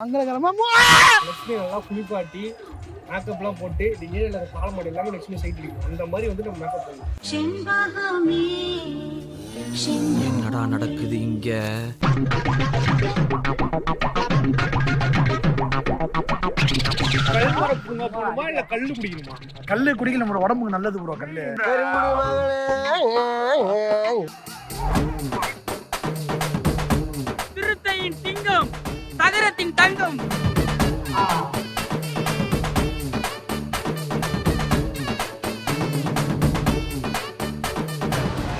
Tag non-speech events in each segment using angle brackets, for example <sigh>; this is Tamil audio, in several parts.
மங்களகரமா லட்சுமி நல்லா குளிப்பாட்டி மேக்கப்லாம் போட்டு இது ஏழு கால மாடி எல்லாமே லட்சுமி சைட் அடிக்கும் அந்த மாதிரி வந்து நம்ம மேக்கப் செண்பகமே என்னடா நடக்குது இங்க? இல்ல கல்லு குடிக்கணுமா? கல்லு குடிக்கல நம்மளோட உடம்புக்கு நல்லது ப்ரோ கல்லு. தங்கம்.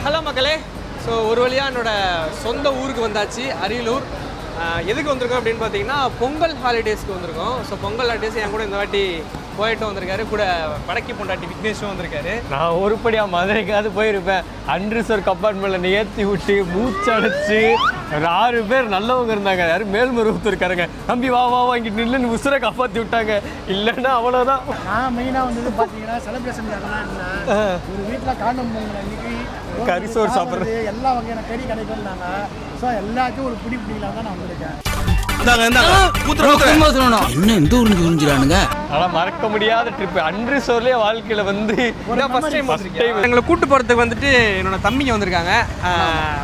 ஹலோ மக்களே. ஸோ ஒரு வழியாக என்னோட சொந்த ஊருக்கு வந்தாச்சு அரியலூர். எதுக்கு வந்திருக்கோம் அப்படின்னு பார்த்தீங்கன்னா பொங்கல் ஹாலிடேஸ்க்கு வந்திருக்கோம். ஸோ பொங்கல் ஹாலிடேஸ் என் கூட இந்த வாட்டி போயிட்டு வந்திருக்காரு. கூட வடக்கி பொண்டாட்டி விக்னேஷும் வந்திருக்காரு. நான் உருப்படியாக மதுரைக்காவது போயிருப்பேன். அன்ரிசர்வ் கம்பார்ட்மெண்ட்டில் ஏற்றி விட்டு மூச்சடைச்சு ஒரு ஆறு பேர் நல்லவங்க இருந்தாங்க. யாரு? மேல்மருவத்தூர் இருக்காருங்க தம்பி வா வா வாங்கிட்டு நில்லுன்னு உசுரை காப்பாற்றி விட்டாங்க. இல்லைன்னா அவ்வளோதான் நான் மெயினாக வந்தது பார்த்தீங்கன்னா செலிப்ரேஷன் ஒரு வீட்டில் அன்னைக்கு கறி சோறு சாப்பிடுறது. எல்லா வகையான கறி கிடைக்கும்னாங்க ஸோ எல்லாத்தையும் ஒரு பிடி பிடிக்கலாம் தான் நான் வந்திருக்கேன். என்ன இந்த ஊருக்கு புரிஞ்சுறானுங்க ஆனால் மறக்க முடியாத ட்ரிப் அன்ரிசர்வ்லேயே வாழ்க்கையில் வந்து எங்களை கூட்டு போகிறதுக்கு வந்துட்டு என்னோட தம்பிங்க வந்திருக்காங்க.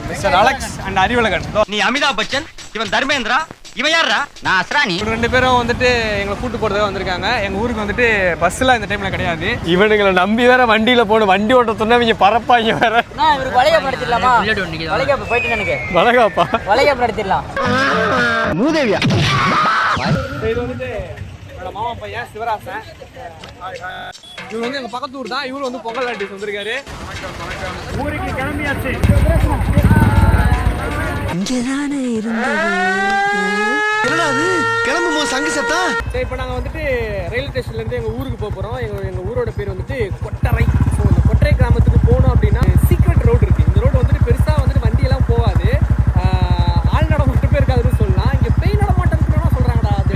Mister Alex and Arivazhagan. நீ அமிதாப் பச்சன் இவன் தர்மேந்திரா இவன் யாரா நான் அஸ்ரானி இவங்க ரெண்டு பேரும் வந்துட்டு எங்களை கூட்டு போகிறதுக்கு வந்திருக்காங்க. எங்கள் ஊருக்கு வந்துட்டு பஸ்ஸில் இந்த டைமில் கிடையாது. இவனுங்களை நம்பி வேற வண்டியில் போகணும் வண்டி ஓட்ட சொன்னா இவங்க பறப்பாங்க வேற. நான் இவருக்கு வளைகாப்பு நடத்திடலாமா? வளைகாப்பு போயிட்டு எனக்கு வளகாப்பா? வளைகாப்பு நடத்திடலாம். இது வந்துட்டு என்னோட மாமா பையன் சிவராசன். இவர் வந்து எங்க பக்கத்து ஊர் தான். இவரு வந்து பொங்கல் ஆர்டிஸ்ட் வந்திருக்காரு. ஊருக்கு கிளம்பியாச்சு. என்னடா அது? கிளம்பும் போது சங்கு சத்தா? சரி இப்போ நாங்கள் வந்துட்டு ரயில்வே ஸ்டேஷன்ல இருந்து எங்க ஊருக்கு போக போறோம். எங்க எங்க ஊரோட பேர் வந்துட்டு கொட்டரை. ஸோ இந்த கொட்டரை கிராமத்துக்கு போகணும் அப்படின்னா சீக்ரெட் ரோடு இருக்கு. இந்த ரோடு வந்துட்டு பெருசா வந்துட்டு வண்டியெல்லாம் போகாது. ஆள் நடமாட்டம் பேர் இருக்காதுன்னு சொல்லலாம். இங்க பேய் நடமாட்டம் இருக்குன்னு சொல்றாங்கடா அது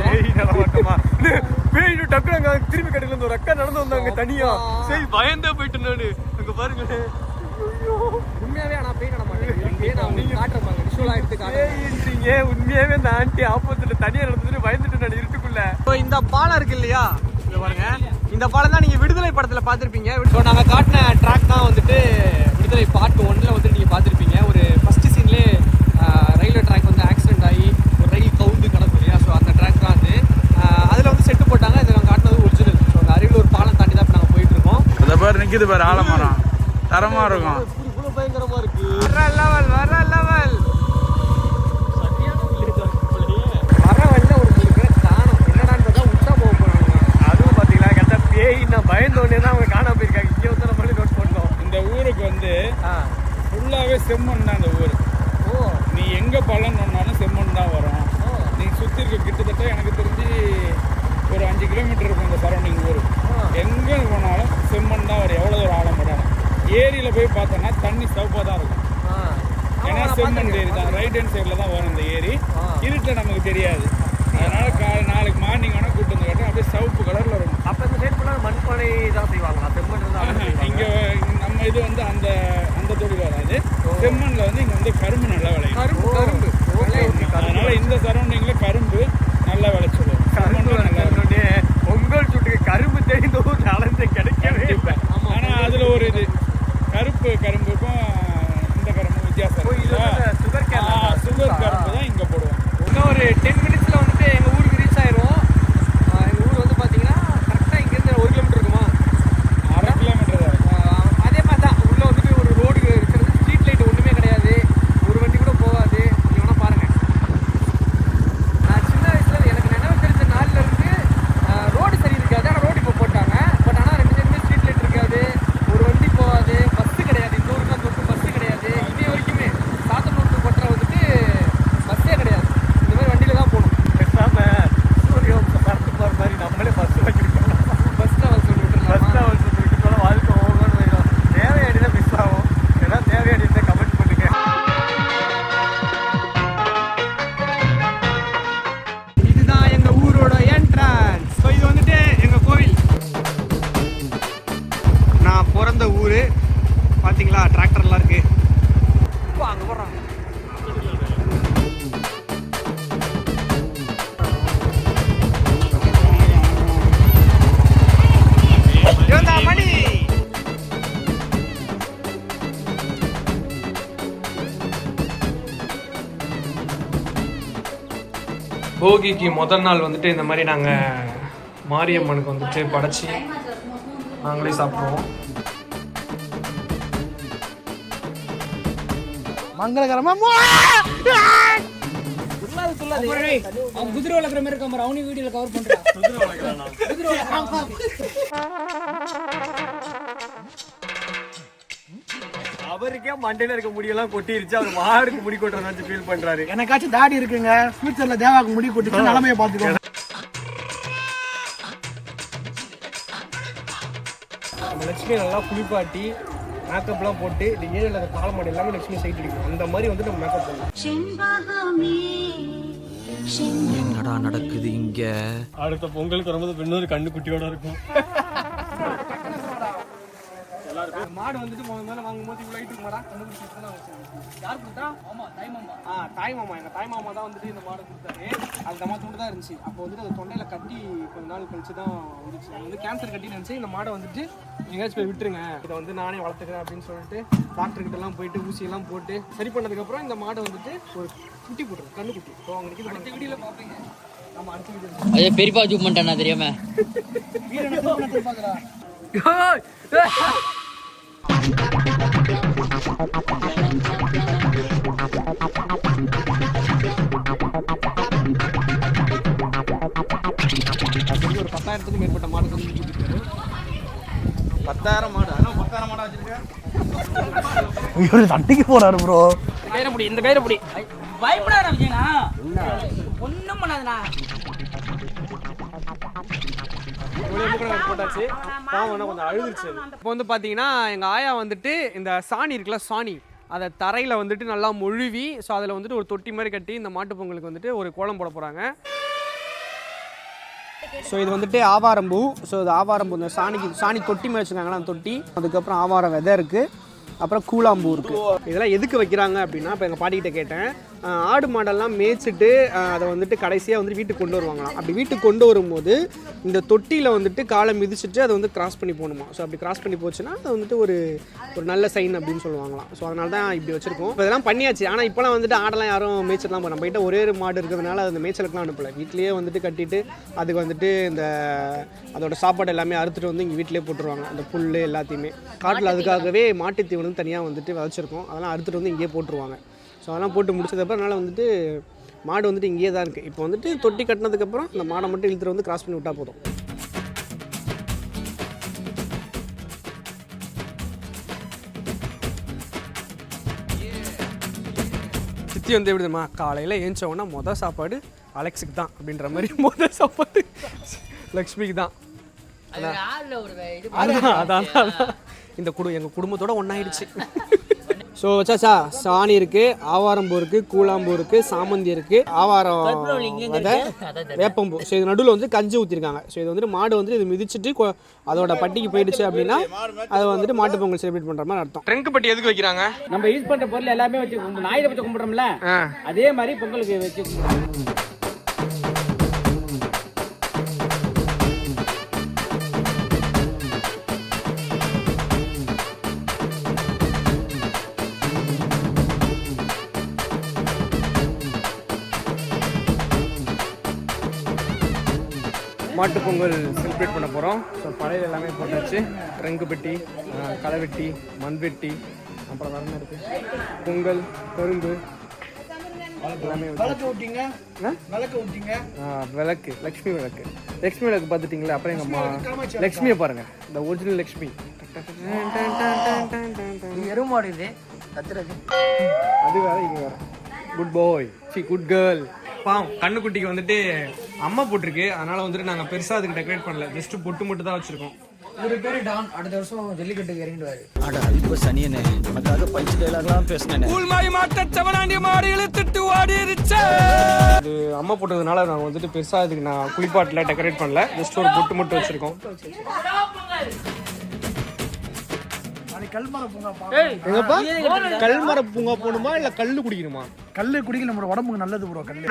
பேய் டக்குனு அங்க திரும்பி கடையில இருந்து ஒரு அக்கா நடந்து வந்தாங்க தனியா. சரி பயந்தே போயிட்டு நானு. அங்க பாருங்க உண்மையாவே ஆனா பேய் நடமாட்டம் இருக்கு. நான் உங்களுக்கு காட்டுறேன் பேயின்றீங்க உண்மையாவே இந்த ஆண்டி ஆப்போசிட்ல தனியா நடந்துட்டு பயந்துட்டு நான் இருட்டுக்குள்ள. இப்போ இந்த பாலம் இருக்கு இல்லையா? இங்க பாருங்க. இந்த பாலம் தான் நீங்க விடுதலை படத்துல பார்த்திருப்பீங்க. ஸோ நாங்க காட்டின ட்ராக் தான் வந்துட்டு விடுதலை பார்ட் ஒன்ல வந்து நீங்க பார்த்திருப்பீங்க. ஒரு ஃபர்ஸ்ட் சீன்லேயே ரயில்வே ட்ராக் வந்து ஆக்சிடென்ட் ஆகி ஒரு ரயில் கவுந்து கிடக்கும் இல்லையா? ஸோ அந்த ட்ராக் தான் அது. அதுல வந்து செட்டு போட்டாங்க. இதை நாங்கள் காட்டினது ஒரிஜினல் ஸோ அந்த அரியலூர் பாலம் தாண்டி தான் இப்போ நாங்கள் போயிட்டு இருக்கோம். இந்த பாரு நிக்குது பாரு ஆலமரம். தரமா இருக்கும் இவ்வளோ பயங்கரமா இருக்கு வர லெவல் வர லெவல் வர வழியில ஒரு மூணு பேரை காணும் என்னடான்னு பார்த்தா உச்சா போக போறாங்க அதுவும் பாத்தீங்களா கரெக்டா பேய் நான் பயந்த உடனே தான் அவங்க காணாம போயிருக்காங்க இங்க வந்து நம்ம நோட் பண்ணோம் இந்த ஊருக்கு வந்து ஃபுல்லாவே செம்மண் தான் இந்த ஊர். நீ எங்க பழம் ஒன்னாலும் செம்மண் தான் வரும். நீ சுத்தி இருக்க கிட்டத்தட்ட எனக்கு தெரிஞ்சு ஒரு அஞ்சு கிலோமீட்டர் இருக்கும் இந்த சரௌண்டிங் ஊர். எங்க போனாலும் செம்மண் தான் வரும். எவ்வளவு ஒரு ஆழம் வரும் ஏரியில போய் பார்த்தோன்னா தண்ணி சவுப்பா தான் இருக்கும். ஏன்னா செம்மண் ஏரி தான். ரைட் ஹேண்ட் சைடில் தான் வரும் இந்த ஏரி. இருட்டில் நமக்கு தெரியாது. அதனால கா நாளைக்கு மார்னிங் வேணா கூட்டு வந்து காட்டுறேன். அப்படியே சிவப்பு கலர்ல இருக்கும். அப்ப இந்த சைடு ஃபுல்லா மண்பானை தான் செய்வாங்களா? செம்மண் இங்க நம்ம இது வந்து அந்த அந்த வராது செம்மண்ல வந்து இங்க வந்து கரும்பு நல்லா விளையும் கரும்பு கரும்பு அதனால இந்த சரௌண்டிங்ல கரும்பு நல்லா விளைச்சல். செம்மண்ல நல்லா. பொங்கல் சுட்டுக்கு கரும்பு தெரிந்த ஊர்ல அலைஞ்சு கிடைக்கவே இல்லை கண்டிப்பா. ஆனா அதுல ஒரு இது கருப்பு கரும்புக்கும் இந்த கரும்பு வித்தியாசம்? சுகர் சுகர் கரும்பு தான் இங்க போடுவோம் இன்னும் ஒரு டென் போகிக்கு முதல் நாள் வந்துட்டு இந்த மாதிரி நாங்கள் மாரியம்மனுக்கு வந்துட்டு படைச்சி நாங்களே சாப்பிடுவோம். மங்களகரமா குதிரை வளர்க்குற மாதிரி இருக்க மாதிரி அவனையும் வீடியோல கவர் பண்றான். அவருக்கே மண்டையில இருக்க முடியெல்லாம் கொட்டிருச்சு. அவர் மாடுக்கு முடி கொட்டுறன்னு ஃபீல் பண்றாரு. எனக்காச்சும் தாடி இருக்குங்க. ஃபியூச்சர்ல தேவாக்கு முடி கொட்டுச்சு நிலைமையை பார்த்துக்கோங்க. நம்ம லட்சுமி நல்லா குளிப்பாட்டி மேக்கப்லாம் போட்டு இந்த ஏரியாவில் அந்த காலமாடு எல்லாமே லட்சுமி சைட் அடிக்கும் அந்த மாதிரி வந்து நம்ம மேக்கப் செண்பகமே. என்னடா நடக்குது இங்க? அடுத்த பொங்கலுக்கு வரும்போது இன்னொரு கண்ணு குட்டியோட இருக்கும். மாடு வந்துட்டு முதல்ல மேலே வாங்கும்போது இவ்வளோ ஹைட் இருக்குமாடா கண்டுபிடிச்சி தான் வச்சிருக்கேன். யார் கொடுத்தா? ஆமா தாய் மாமா. ஆ தாய் மாமா. எங்கள் தாய் மாமா தான் வந்துட்டு இந்த மாடு கொடுத்தாரு. அது நம்ம துண்டு தான் இருந்துச்சு. அப்போ வந்துட்டு அது தொண்டையில கட்டி கொஞ்ச நாள் கழிச்சு தான் வந்துச்சு. அது வந்து கேன்சர் கட்டி நினச்சி இந்த மாடை வந்துட்டு எங்கேயாச்சும் போய் விட்டுருங்க. இதை வந்து நானே வளர்த்துக்கிறேன் அப்படின்னு சொல்லிட்டு டாக்டர் கிட்ட எல்லாம் போயிட்டு ஊசியெல்லாம் போட்டு சரி பண்ணதுக்கப்புறம் இந்த மாடை வந்துட்டு ஒரு குட்டி போட்டுருக்கு கண்ணு குட்டி. ஸோ அவங்களுக்கு அடுத்த வீடியோவில் பார்ப்பீங்க. ஆமா அடுத்த வீடியோ பெரியப்பா ஜூம் பண்ணிட்டேன் தெரியாம? ஒரு பத்தாயிரத்துக்கும் மேற்பட்ட மாடு பத்தாயிரம் மாடு. அதான் பத்தாயிரம் மாடா வச்சிருக்கேன். இவரு சண்டைக்கு போறாரு ப்ரோ கயிறை பிடி இந்த கயிறை பிடி பயப்படாத விஜயனா ஒன்றும் பண்ணாதண்ணா. போட்டாச்சு. பாவம்னா கொஞ்சம் அழுதுருச்சு இப்போ வந்து பார்த்தீங்கன்னா எங்கள் ஆயா வந்துட்டு இந்த சாணி இருக்குல்ல சாணி அதை தரையில் வந்துட்டு நல்லா மொழுவி ஸோ அதில் வந்துட்டு ஒரு தொட்டி மாதிரி கட்டி இந்த மாட்டுப் பொங்கலுக்கு வந்துட்டு ஒரு கோலம் போட போகிறாங்க ஸோ இது வந்துட்டு ஆவாரம்பூ ஸோ இது ஆவாரம்பூ இந்த சாணிக்கு சாணி தொட்டி மாதிரி வச்சுருக்காங்களா அந்த தொட்டி. அதுக்கப்புறம் ஆவாரம் விதை இருக்குது அப்புறம் கூழாம்பூ இருக்குது இதெல்லாம் எதுக்கு வைக்கிறாங்க அப்படின்னா இப்போ எங்கள் பாட்டிக்கிட்ட கேட்டேன். ஆடு மாடெல்லாம் மேய்ச்சிட்டு அதை வந்துட்டு கடைசியாக வந்துட்டு வீட்டுக்கு கொண்டு வருவாங்களாம். அப்படி வீட்டுக்கு கொண்டு வரும்போது இந்த தொட்டியில் வந்துட்டு காலை மிதிச்சிட்டு அதை வந்து கிராஸ் பண்ணி போகணுமா? ஸோ அப்படி கிராஸ் பண்ணி போச்சுன்னா அது வந்துட்டு ஒரு ஒரு நல்ல சைன் அப்படின்னு சொல்லுவாங்களாம். ஸோ அதனால தான் இப்படி வச்சிருக்கோம். இப்போ இதெல்லாம் பண்ணியாச்சு. ஆனால் இப்போலாம் வந்துட்டு ஆடெல்லாம் யாரும் மேய்ச்சலாம் நம்ம கிட்ட ஒரே ஒரு மாடு இருக்கிறதுனால அந்த மேய்ச்சலுக்குலாம் அனுப்பலை. வீட்லேயே வந்துட்டு கட்டிட்டு அதுக்கு வந்துட்டு இந்த அதோட சாப்பாடு எல்லாமே அறுத்துட்டு வந்து இங்கே வீட்டிலே போட்டுருவாங்க. அந்த புல் எல்லாத்தையுமே. காட்டில் அதுக்காகவே மாட்டுத்தீவனம் தனியாக வந்துட்டு விதைச்சிருக்கோம். அதெல்லாம் அறுத்துட்டு வந்து இங்கேயே போட்டுருவாங்க. ஸோ அதெல்லாம் போட்டு முடிச்சதுக்கப்புறம் அதனால் வந்துட்டு மாடு வந்துட்டு இங்கேயே தான் இருக்குது இப்போ வந்துட்டு தொட்டி கட்டினதுக்கப்புறம் இந்த மாடை மட்டும் இழுத்துட்டு வந்து கிராஸ் பண்ணி விட்டால் போதும். சித்தி வந்து எப்படி தெரியுமா காலையில் ஏஞ்ச உடனே மொதல் சாப்பாடு அலெக்ஸுக்கு தான் அப்படின்ற மாதிரி <laughs> மொதல் சாப்பாடு லக்ஷ்மிக்கு தான். அதான். அதான் அதான். இந்த குடு எங்கள் குடும்பத்தோட ஒன்றாயிடுச்சு ஸோ வச்சாச்சா சாணி இருக்கு ஆவாரம்பூ இருக்கு கூழாம்பூ இருக்கு சாமந்தி இருக்கு ஆவாரம் வேப்பம்பூ. ஸோ இது நடுவில் வந்து கஞ்சி ஊற்றிருக்காங்க ஸோ இது வந்துட்டு மாடு வந்துட்டு இது மிதிச்சிட்டு கொ- அதோட பட்டிக்கு போயிடுச்சு அப்படின்னா அதை வந்துட்டு மாட்டு பொங்கல் செலிப்ரேட் பண்ணுற மாதிரி அர்த்தம். ட்ரெங்க் பட்டி எதுக்கு வைக்கிறாங்க? நம்ம யூஸ் பண்ற பொருள் எல்லாமே வச்சு நாயில வச்சு கும்பிடுறோம்ல அதே மாதிரி பொங்கலுக்கு வச்சு கும்பிடுறோம். மாட்டுப் பொங்கல் செலிப்ரேட் பண்ண போகிறோம் ஸோ பழைய எல்லாமே போட்டாச்சு. ரெங்கு பெட்டி களைவெட்டி மண்வெட்டி அப்புறம் என்ன இருக்குது பொங்கல் கரும்பு விளக்கு லக்ஷ்மி விளக்கு. லக்ஷ்மி விளக்கு பார்த்துட்டிங்களா? அப்புறம் எங்கள் அம்மா லக்ஷ்மியை பாருங்க. இந்த ஒரிஜினல் லக்ஷ்மி. எருமாடு இது. அது வேற இது வேற. குட் பாய் சி குட் கேர்ள் பாவம் கண்ணுக்குட்டிக்கு வந்துட்டு அம்மா போட்டிருக்கு. அதனால வந்துட்டு நாங்கள் பெருசாக அதுக்கு டெக்கரேட் பண்ணல. ஜஸ்ட் பொட்டு மட்டும் தான் வச்சிருக்கோம். ஒரு பேரு டான். அடுத்த வருஷம் ஜல்லிக்கட்டுக்கு இறங்கிடுவாரு அட அல்ப சனியனே நமக்காக பஞ்சு டைலாக்லாம் பேசினேன். அது அம்மா போட்டதுனால நாங்கள் வந்துட்டு பெருசாக அதுக்கு நான் குளிப்பாட்டில் டெக்கரேட் பண்ணல. ஜஸ்ட் ஒரு பொட்டு மட்டும் வச்சிருக்கோம். கல்மர பூங்கா எங்கப்பா? கல்மர பூங்கா போகணுமா இல்லை கல் குடிக்கணுமா? கல்லு குடிக்க நம்ம உடம்புக்கு நல்லது ப்ரோ கல்லு.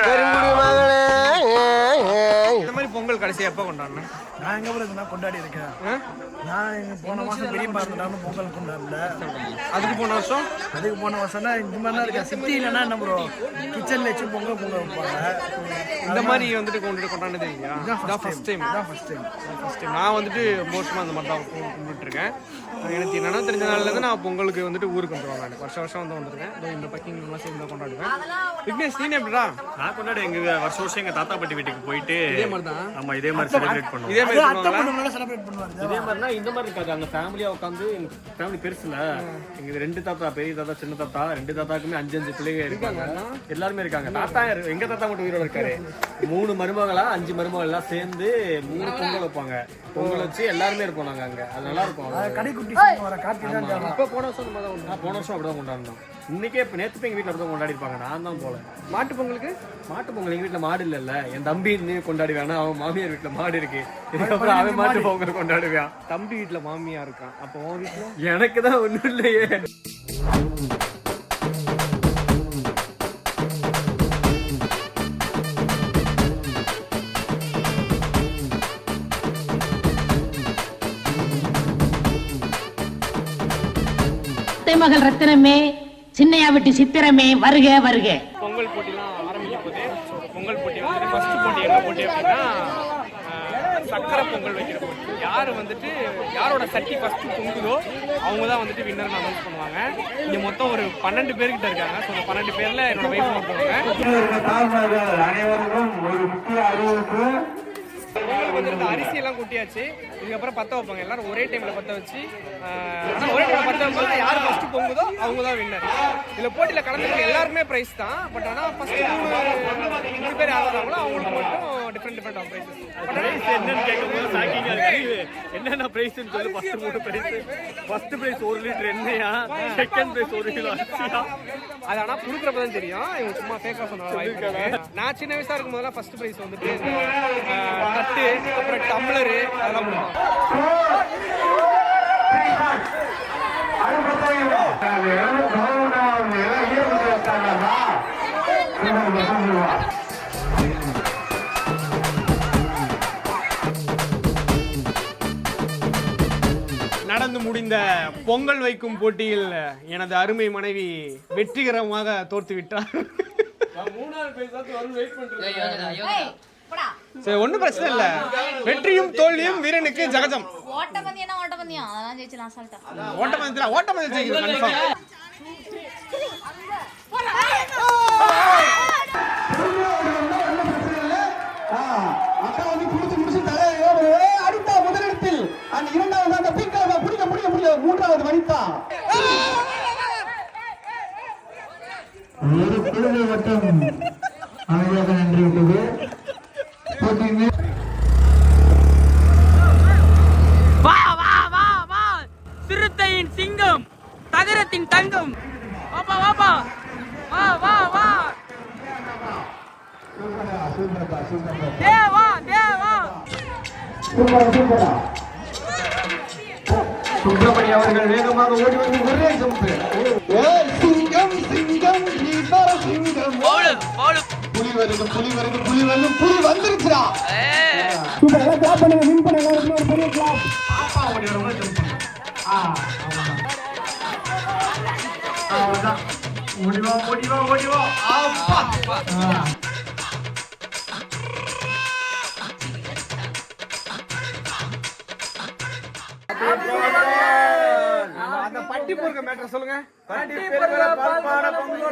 இந்த மாதிரி பொங்கல் கடைசியாக எப்போ கொண்டாடணும்? நான் எங்க ப்ரோ நான் கொண்டாடி இருக்கேன். நான் எங்க போன மாசம் பெரியப்பா இருந்தாலும் பொங்கல் கொண்டாடல. அதுக்கு போன வருஷம்? அதுக்கு போன வருஷம்னா இந்த மாதிரி தான் இருக்கேன். சிட்டி இல்லைன்னா என்ன ப்ரோ கிச்சன்ல வச்சு பொங்கல் பொங்கல் வைப்பாங்க. இந்த மாதிரி வந்துட்டு கொண்டு கொண்டாடுனது இல்லையா? இதான் ஃபர்ஸ்ட் டைம் இதான் ஃபர்ஸ்ட் டைம் ஃபர்ஸ்ட் டைம் நான் வந்துட்டு மோஸ்ட்மாக அந்த மாதிரி தான் இருக்கேன் எனக்கு என்னன்னா தெரிஞ்ச நாள்லேருந்து நான் பொங்கலுக்கு வந்துட்டு ஊருக்கு வந்துடுவேன் நான். வருஷம் வருஷம் வந்து வந்துருக்கேன். இந்த பக்கிங் எல்லாம் சேர்ந்து கொண்டாடுவேன். விக்னேஷ் நீ எப்படிடா நான் கொண்டாடு எங்க வருஷம் வருஷம் எங்க தாத்தா பாட்டி வீட்டுக்கு போயிட்டு இதே மாதிரி தான் ஆமா இதே மாதிரி செலிப்ரேட் பண்ணுவோம். இதே மாதிரி அத்தை பண்ணுவாங்களா? பொண்ணு செலிப்ரேட் பண்ணுவாங்க இதே மாதிரினா இந்த மாதிரி இருக்காது. அங்க ஃபேமிலியா உட்காந்து எங்க ஃபேமிலி பெருசுல எங்க ரெண்டு தாத்தா பெரிய தாத்தா சின்ன தாத்தா ரெண்டு தாத்தாக்குமே அஞ்சு அஞ்சு பிள்ளைங்க இருக்காங்க. எல்லாருமே இருக்காங்க. தாத்தா எங்க தாத்தா மட்டும் உயிரோட இருக்காரு. மூணு மருமகளா அஞ்சு மருமகள் எல்லாம் சேர்ந்து மூணு பொங்கல் வைப்பாங்க. பொங்கல் வச்சு எல்லாருமே இருப்போம் நாங்க அங்க. அது நல்லா இருக்கும். கடைக்குட்டி. இப்போ போன வருஷம் போன வருஷம் அப்படிதான் கொண்டாடினோம். இன்னைக்கே இப்ப நேத்து போய் எங்க வீட்டுல அப்படிதான் கொண்டாடி இருப்பாங்க. நான் தான் போல. மாட்டு பொங்கலுக்கு? மாட்டு பொங்கல் எங்க வீட்டுல மாடு இல்லல்ல. என் தம்பி இன்னும் கொண்டாடி வேணா அவன் மாமியார் வீட்டுல மாடு இருக்கு. இதுக்கப்புறம் அவன் மாட்டு பொங்கல் கொண்டாடுவான். தம்பி வீட்டில் மாமியா இருக்கான். அப்போ உன் வீட்டில் எனக்கு தான் ஒண்ணும் இல்லையே. மகள் ரத்தினமே சின்னையா விட்டு சித்திரமே வருக வருக. பொங்கல் போட்டிலாம் ஆரம்பிக்க பொங்கல் போட்டி ஃபர்ஸ்ட் போட்டி என்ன போட்டி அப்படின்னா சக்கரை பொங்கல் வைக்கிற போட்டி. யார் வந்துட்டு யாரோட சட்டி ஃபர்ஸ்ட் பொங்குதோ அவங்க தான் வந்துட்டு வின்னர் அனௌன்ஸ் பண்ணுவாங்க. இங்கே மொத்தம் ஒரு பன்னெண்டு பேர்கிட்ட இருக்காங்க. ஸோ பன்னெண்டு பேரில் என்னோட வைஃப் ஒருத்தவங்க. பொங்கலுக்கு வந்துட்டு அரிசி எல்லாம் கொட்டியாச்சு. இதுக்கப்புறம் பத்த வைப்பாங்க. எல்லாரும் ஒரே டைம்ல பத்த வச்சு ஒரே டைம்ல பத்த வைப்பாங்க. யார் ஃபர்ஸ்ட் பொங்குதோ அவங்க தான் வின்னர் இதுல போட்டியில கலந்துக்க எல்லாருமே பிரைஸ் தான். பட் ஆனா ஃபர்ஸ்ட் மூணு மூணு பேர் யார் வராங்களோ அவங்களுக்கு மட்டும் different different of prizes prize என்னன்னு கேட்கும்போது ஷாக்கிங்கா இருக்கு என்னென்ன பிரைஸ்னு சொல்லி ஃபர்ஸ்ட் மூணு பிரைஸ் ஃபர்ஸ்ட் பிரைஸ் ஒரு லிட்டர் எண்ணெயா? செகண்ட் பிரைஸ் ஒரு கிலோ அரிசியா? அது ஆனா குடுக்குறப்ப தான் தெரியும். இவங்க சும்மா ஃபேக்கா சொன்ன வாய்ப்பு இருக்கு. நான் சின்ன வயசா இருக்கும் போதெல்லாம் ஃபர்ஸ்ட் பிரைஸ் வந்துட்டு தட்டு அப்புறம் டம்ளரு அதெல்லாம் கொடுப்பாங்க நடந்து முடிந்த பொங்கல் வைக்கும் போட்டியில் எனது அருமை மனைவி வெற்றிகரமாக தோற்று விட்டார். சரி ஒன்றும் பிரச்சனை இல்லை. வெற்றியும் தோல்வியும் வீரனுக்கு ஜகஜம். ஓட்டப்பந்தயம்னா ஓட்டப்பந்தயம். அதெல்லாம் ஜெயிச்சலாம் அசால்ட்டா. ஓட்டப்பந்தயத்தில் ஓட்டப்பந்தயம் கன்ஃபார்ம் அக்கா வந்து குடிச்சு முடிச்சு தலையை அடித்தா முதலிடத்தில் அந்த இரண்டாவது அந்த பீக்காக பிடிக்க முடிய முடிய மூன்றாவது வனிதா ஒரு குழுவை மட்டும் அமைதியாக நன்றி விட்டது போட்டியின் வா வா வா வா சிறுத்தையின் சிங்கம் தகரத்தின் தங்கம் வாப்பா வாப்பா வா வா வா தேவா தேவா சுப்பிரமணி அவர்கள் வேகமாக ஓடி வந்து ஒரே ஜம்பு சிங்கம் சிங்கம் சிங்கம். புலி வருது புலி வருது புலி வருது புலி வந்துருச்சுடா. சூப்பர் எல்லாம் கிளாப் பண்ணுங்க வின் பண்ண எல்லாருக்குமே ஒரு பெரிய கிளாப் பாப்பா ஓடி வர மாதிரி ஜம்ப் ஆ அவ்வளவுதான். அவ்வளவுதான் ஓடிவா ஓடிவா ஓடிவா அப்பா ஆ. அந்த பட்டி பொறுக்க மேட்டர் சொல்லுங்க பட்டி பொறுக்க